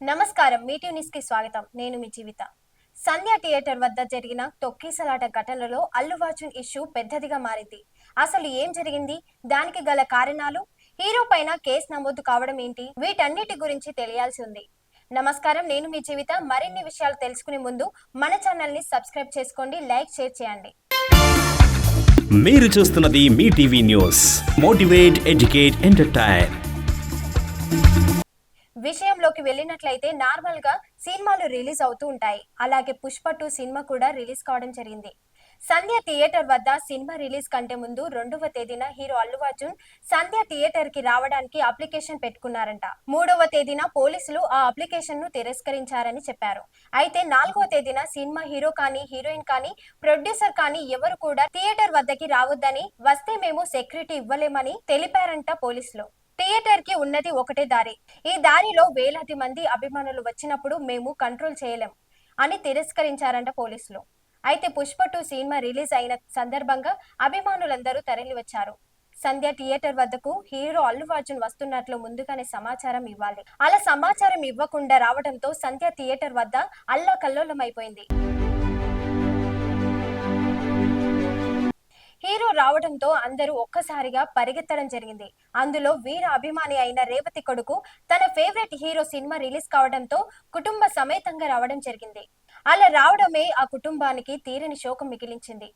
నమస్కారం. మీటివ్ న్యూస్కి స్వాగతం. నేను మీ జీవిత. సంధ్య థియేటర్ వద్ద జరిగిన తొక్కీసలాట ఘటనలో అల్లు అర్జున్ ఇష్యూ పెద్దదిగా మారింది. అసలు ఏం జరిగింది? దానికి గల కారణాలు? హీరో పైన కేసు నమోదు కావడం ఏంటి? వీటన్నిటి గురించి తెలియాల్సి ఉంది. నమస్కారం. నేను మీ జీవిత. మరిన్ని విషయాలు తెలుసుకునే ముందు మన ఛానల్ని సబ్స్క్రైబ్ చేసుకోండి. లైక్ షేర్ చేయండి. మీరు చూస్తున్నది మీ TV news. Motivate educate entertain. విషయంలోకి వెళ్ళినట్లయితే నార్మల్గా సినిమాలు రిలీజ్ అవుతూ ఉంటాయి. అలాగే పుష్ప టూ సినిమా కూడా రిలీజ్ కావడం జరిగింది. సంధ్య థియేటర్ వద్ద సినిమా రిలీజ్ కంటే ముందు రెండవ తేదీన హీరో అల్లు అర్జున్ సంధ్య థియేటర్కి రావడానికి అప్లికేషన్ పెట్టుకున్నారంట. మూడవ తేదీన పోలీసులు ఆ అప్లికేషన్ను తిరస్కరించారని చెప్పారు. అయితే నాలుగవ తేదీన సినిమా హీరో కానీ హీరోయిన్ కానీ ప్రొడ్యూసర్ కానీ ఎవరు కూడా థియేటర్ వద్దకి రావద్దని వస్తే మేము సెక్యూరిటీ ఇవ్వలేమని తెలిపారంట పోలీసులు. థియేటర్కి ఉన్నది ఒకటే దారి. ఈ దారిలో వేలాది మంది అభిమానులు వచ్చినప్పుడు మేము కంట్రోల్ చేయలేం అని తిరస్కరించారంట పోలీసులు. అయితే పుష్ప టూ సినిమా రిలీజ్ అయిన సందర్భంగా అభిమానులందరూ తరలి వచ్చారు సంధ్య థియేటర్ వద్దకు హీరో అల్లు అర్జున్ వస్తున్నట్లు ముందుగానే సమాచారం ఇవ్వాలి. అలా సమాచారం ఇవ్వకుండా రావడంతో సంధ్య థియేటర్ వద్ద అల్లా హీరో రావడంతో అందరూ ఒక్కసారిగా పరిగెత్తడం జరిగింది. అందులో వీర అభిమాని అయిన రేవతి కొడుకు తన ఫేవరెట్ హీరో సినిమా రిలీజ్ కావడంతో కుటుంబ సమేతంగా రావడం జరిగింది. అలా రావడమే ఆ కుటుంబానికి తీరని శోకం మిగిలించింది.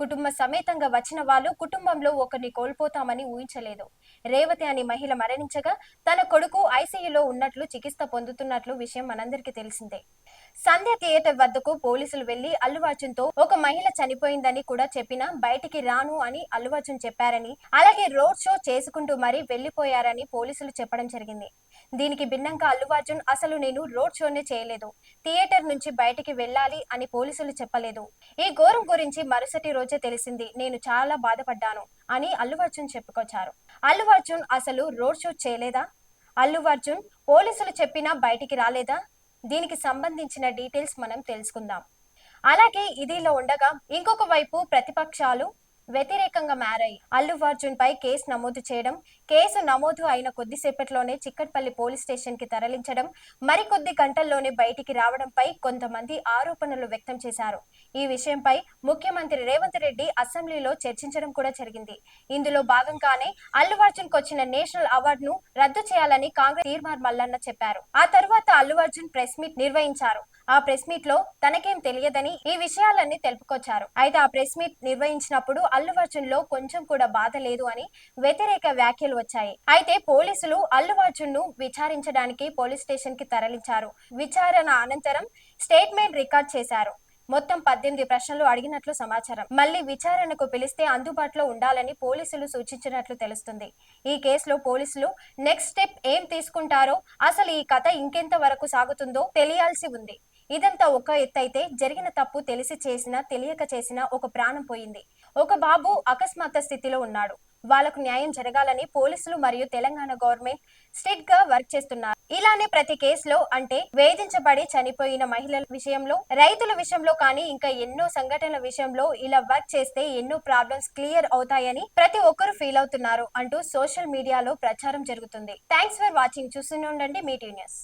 కుటుంబ సమేతంగా వచ్చిన వాళ్ళు కుటుంబంలో ఒకరిని కోల్పోతామని ఊహించలేదు. రేవతి అనే మహిళ మరణించగా తన కొడుకు ఐసీయూలో ఉన్నట్లు చికిత్స పొందుతున్నట్లు విషయం మనందరికీ తెలిసిందే. సంధ్య థియేటర్ వద్దకు పోలీసులు వెళ్ళి అల్లు అర్జున్తో ఒక మహిళ చనిపోయిందని కూడా చెప్పినా బయటికి రాను అని అల్లు అర్జున్ చెప్పారని అలాగే రోడ్ షో చేసుకుంటూ మరీ వెళ్ళిపోయారని పోలీసులు చెప్పడం జరిగింది. దీనికి భిన్నంగా అల్లు అర్జున్ అసలు నేను రోడ్ షోనే చేయలేదు. థియేటర్ నుంచి బయటికి వెళ్ళాలి అని పోలీసులు చెప్పలేదు. ఈ ఘోరం గురించి మరుసటి రోజే తెలిసింది. నేను చాలా బాధపడ్డాను అని అల్లు అర్జున్ చెప్పుకొచ్చారు. అల్లు అర్జున్ అసలు రోడ్ షో చేయలేదా? అల్లు అర్జున్ పోలీసులు చెప్పినా బయటికి రాలేదా? దీనికి సంబంధించిన డీటెయిల్స్ మనం తెలుసుకుందాం. అలాగే ఇదిలో ఉండగా ఇంకొక వైపు ప్రతిపక్షాలు వ్యతిరేకంగా మారాయి. అల్లు అర్జున్ పై కేసు నమోదు చేయడం కేసు నమోదు అయిన కొద్దిసేపట్లోనే చిక్కట్పల్లి పోలీస్ స్టేషన్కి తరలించడం మరికొద్ది గంటల్లోనే బయటికి రావడంపై కొంతమంది ఆరోపణలు వ్యక్తం చేశారు. ఈ విషయంపై ముఖ్యమంత్రి రేవంత్ రెడ్డి అసెంబ్లీలో చర్చించడం కూడా జరిగింది. ఇందులో భాగంగానే అల్లు అర్జున్ వచ్చిన నేషనల్ అవార్డును రద్దు చేయాలని కాంగ్రెస్ తీర్మార్ మల్లన్న చెప్పారు. ఆ తర్వాత అల్లు అర్జున్ ప్రెస్ మీట్ నిర్వహించారు. ఆ ప్రెస్ మీట్లో తనకేం తెలియదని ఈ విషయాలన్నీ తెలుపుకొచ్చారు. అయితే ఆ ప్రెస్ మీట్ నిర్వహించినప్పుడు అల్లు అర్జున్లో కొంచెం కూడా బాధ లేదు అని వ్యతిరేక వ్యాఖ్యలు వచ్చాయి. అయితే పోలీసులు అల్లు అర్జున్ను విచారించడానికి పోలీస్ స్టేషన్కి తరలించారు. విచారణ అనంతరం స్టేట్మెంట్ రికార్డ్ చేశారు. మొత్తం పద్దెనిమిది ప్రశ్నలు అడిగినట్లు సమాచారం. మళ్ళీ విచారణకు పిలిస్తే అందుబాటులో ఉండాలని పోలీసులు సూచించినట్లు తెలుస్తుంది. ఈ కేసులో పోలీసులు నెక్స్ట్ స్టెప్ ఏం తీసుకుంటారో అసలు ఈ కథ ఇంకెంత వరకు సాగుతుందో తెలియాల్సి ఉంది. ఇదంతా ఒక ఎత్తైతే జరిగిన తప్పు తెలిసి చేసినా తెలియక చేసిన ఒక ప్రాణం పోయింది. ఒక బాబు అకస్మాత్ స్థితిలో ఉన్నాడు. వాళ్ళకు న్యాయం జరగాలని పోలీసులు మరియు తెలంగాణ గవర్నమెంట్ స్ట్రిక్ట్గా వర్క్ చేస్తున్నారు. ఇలానే ప్రతి కేసులో అంటే వేధించబడి చనిపోయిన మహిళల విషయంలో రైతుల విషయంలో కానీ ఇంకా ఎన్నో సంఘటనల విషయంలో ఇలా వర్క్ చేస్తే ఎన్నో ప్రాబ్లమ్స్ క్లియర్ అవుతాయని ప్రతి ఒక్కరు ఫీల్ అవుతున్నారు అంటూ సోషల్ మీడియాలో ప్రచారం జరుగుతుంది. Thanks for watching. చూస్తూనే ఉండండి మీటీ న్యూస్.